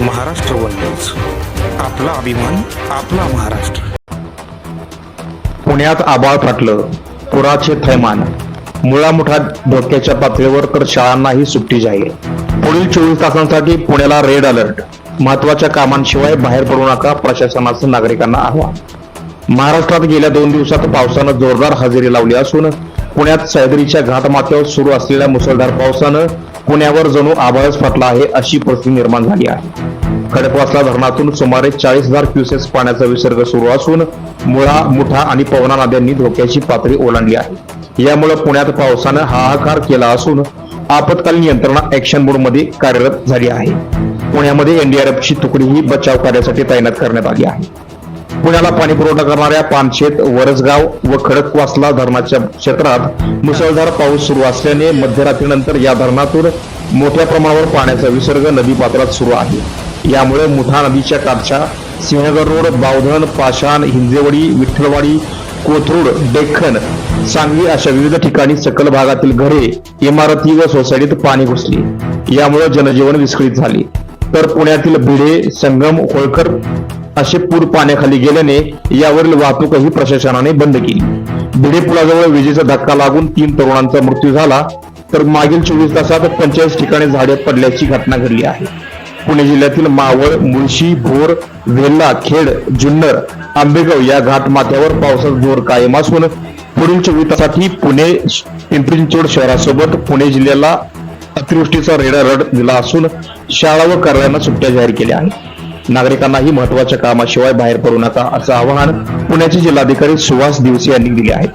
Maharashtra one news. आपला अभिमान आपला महाराष्ट्र. पुण्यात आबाळ फाटलं. पुराचे थैमान. मुळामुठा धोक्याच्या पातळीवर तर शाळांनाही सुट्टी जाहीर. पुढील चोवीस तासांसाठी पुण्याला रेड अलर्ट महत्त्वाच्या कामांशिवाय बाहेर पडू नका प्रशासनाचं नागरिकांना आव्हान. महाराष्ट्रात गेल्या दोन दिवसात पावसानं जोरदार हजेरी लावली असून पुण्यात सह्याद्रीच्या घाटमाथ्यावर सुरू असलेल्या मुसळधार पावसानं पुण्यावर जणू आभाळच फाटला आहे अशी परिस्थिती निर्माण झाली आहे. खडकवासला धरणातून सुमारे चाळीस हजार क्युसेक्स पाण्याचा विसर्ग सुरू असून मुळा मुठा आणि पवना नद्यांनी धोक्याची पातळी ओलांडली आहे. यामुळे पुण्यात पावसानं हाहाकार केला असून आपत्कालीन यंत्रणा ऍक्शन मोडमध्ये कार्यरत झाली आहे. पुण्यामध्ये एनडीआरएफची तुकडीही बचाव कार्यासाठी तैनात करण्यात आली आहे. पुण्याला पाणी पुरवठा करणाऱ्या पानशेत वरसगाव व खडकवासला धरणाच्या क्षेत्रात मुसळधार पाऊस सुरू असल्याने मध्यरात्रीनंतर या धरणातून मोठ्या प्रमाणावर पाण्याचा विसर्ग नदी पात्रात सुरू आहे. यामुळे मुठा नदीच्या काठच्या सिंहगड रोड बावधन पाषाण हिंजेवडी विठ्ठलवाडी कोथरूड डेक्कन सांगली अशा विविध ठिकाणी सकल भागातील घरे इमारती व सोसायटीत पाणी घुसले. यामुळे जनजीवन विस्कळीत झाले. तर पुण्यातील भिडे संगम होळकर असे पूर पाण्याखाली गेल्याने यावरील वाहतूकही प्रशासनाने बंद केली. भिडे पुलाजवळ विजेचा धक्का लागून तीन तरुणांचा मृत्यू झाला तर मागील चोवीस तासात पंचेचाळीस ठिकाणी झाडे पडल्याची घटना घडली आहे. पुणे जिल्ह्यातील मावळ मुळशी भोर वेल्ला खेड जुन्नर आंबेगाव या घाट माथ्यावर पावसाचा जोर कायम असून पुढील चोवीस तासासाठी पुणे पिंपरी चिंचवड शहरासोबत पुणे जिल्ह्याला अतिवृष्टीचा रेडा रड दिला असून शाळा व कार्यालयांना सुट्ट्या जाहीर केल्या आहेत. नागरिकांनाही महत्त्वाच्या कामाशिवाय बाहेर पडू नका असं आवाहन पुण्याचे जिल्हाधिकारी सुहास दिवसे यांनी दिले आहे.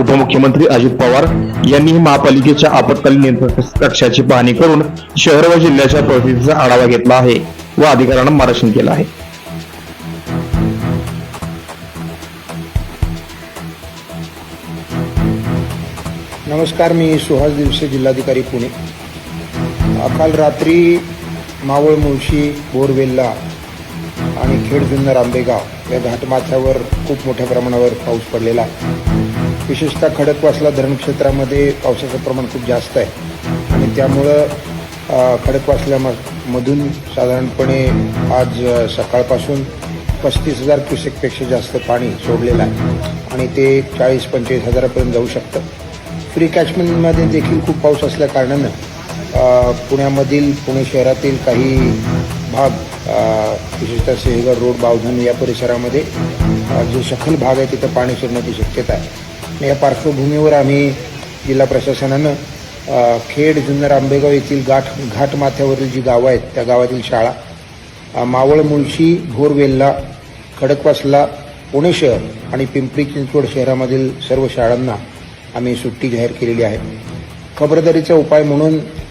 उपमुख्यमंत्री अजित पवार यांनीही महापालिकेच्या आपत्कालीन नियंत्रण कक्षाची पाहणी करून शहर व जिल्ह्याच्या परिस्थितीचा आढावा घेतला आहे व अधिकाऱ्यांना मार्गदर्शन केलं आहे. नमस्कार मी सुहास दिवसे जिल्हाधिकारी पुणे. काल रात्री मावळ मुळशी बोरवेल्ला आणि खेड जुन्नर आंबेगाव या घाटमाथ्यावर खूप मोठ्या प्रमाणावर पाऊस पडलेला आहे. विशेषतः खडकवासला धरणक्षेत्रामध्ये पावसाचं प्रमाण खूप जास्त आहे. आणि त्यामुळं खडकवासल्यामधून साधारणपणे आज सकाळपासून पस्तीस हजार क्युसेकपेक्षा जास्त पाणी सोडलेलं आहे. आणि ते चाळीस पंचेचाळीस हजारापर्यंत जाऊ शकतं. फ्री कॅचमेंटमध्ये देखील खूप पाऊस असल्या कारणानं पुण्यामधील पुणे शहरातील काही भाग विशेषतः सिंहगड रोड बावधन या परिसरामध्ये जो सखल भाग आहे तिथं पाणी शिरण्याची शक्यता आहे. या पार्श्वभूमीवर आम्ही जिल्हा प्रशासनानं खेड जुन्नर आंबेगाव येथील गाठ घाट माथ्यावरील जी गावं आहेत त्या गावातील शाळा मावळ मुळशी भोरवेल्ला खडकवासला पुणे शहर आणि पिंपरी चिंचवड शहरामधील सर्व शाळांना आम्ही सुट्टी जाहीर केलेली आहे. खबरदारीचा उपाय म्हणून